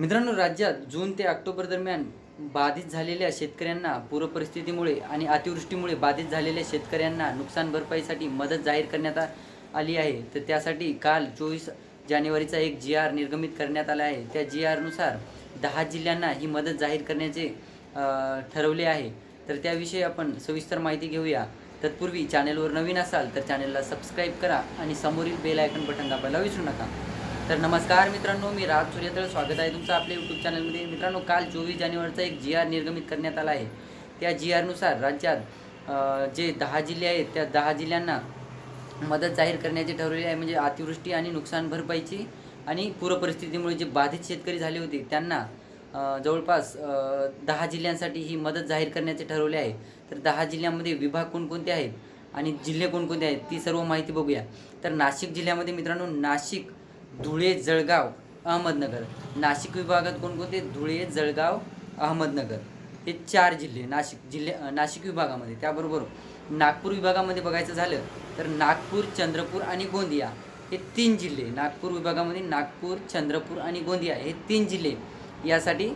मित्रांनो राज्यात जून ते ऑक्टोबर दरम्यान बाधित झालेल्या शेतकऱ्यांना पूरपरिस्थितीमुळे आणि अतिवृष्टीमुळे बाधित झालेल्या शेतकऱ्यांना नुकसान भरपाईसाठी मदत जाहीर करण्यात आली आहे. तर त्यासाठी काल चोवीस जानेवारीचा एक जी आर निर्गमित करण्यात आला आहे. त्या जी आरनुसार दहा जिल्ह्यांना ही मदत जाहीर करण्याचे ठरवले आहे. तर त्याविषयी आपण सविस्तर माहिती घेऊया. तत्पूर्वी चॅनेलवर नवीन असाल तर चॅनेलला सबस्क्राईब करा आणि समोरील बेल आयकन बटन दाबायला विसरू नका. तर नमस्कार मित्रांनो मी राज सूर्यतळ स्वागत आहे तुमचं आपल्या यूट्यूब चॅनलमध्ये मित्रांनो काल चोवीस जानेवारीचा एक जी आर निर्गमित करण्यात आला आहे. त्या जी आरनुसार राज्यात जे दहा जिल्हे आहेत त्या दहा जिल्ह्यांना मदत जाहीर करण्याचे ठरवली आहे. म्हणजे अतिवृष्टी आणि नुकसान भरपाईची आणि पूरपरिस्थितीमुळे जे बाधित शेतकरी झाले होते त्यांना जवळपास दहा जिल्ह्यांसाठी ही मदत जाहीर करण्याचे ठरवले आहे. तर दहा जिल्ह्यांमध्ये विभाग कोणकोणते आहेत आणि जिल्हे कोणकोणते आहेत ती सर्व माहिती बघूया. तर नाशिक जिल्ह्यामध्ये मित्रांनो नाशिक धुळे जळगाव अहमदनगर. नाशिक विभागात कोणकोणते धुळे जळगाव अहमदनगर? हे चार जिल्हे नाशिक जिल्हे नाशिक विभागामध्ये. त्याबरोबर नागपूर विभागामध्ये बघायचं झालं तर नागपूर चंद्रपूर आणि गोंदिया हे तीन जिल्हे. नागपूर विभागामध्ये नागपूर चंद्रपूर आणि गोंदिया हे तीन जिल्हे यासाठी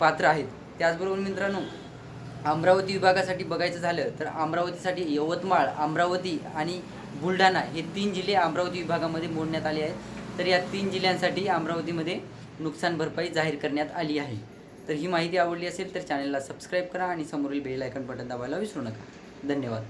पात्र आहेत. त्याचबरोबर मित्रांनो अमरावती विभागासाठी बघायचं झालं तर अमरावतीसाठी यवतमाळ अमरावती आणि बुलढाणा हे तीन जिल्हे अमरावती विभागामध्ये मोडण्यात आले आहेत. तर या तीन जिल्ह्यांसाठी अमरावतीमध्ये नुकसान भरपाई जाहीर करण्यात आली आहे. तर ही माहिती आवडली असेल तर चॅनलला सबस्क्राईब करा आणि समोरील बेल आयकन बटन दाबायला विसरू नका. धन्यवाद.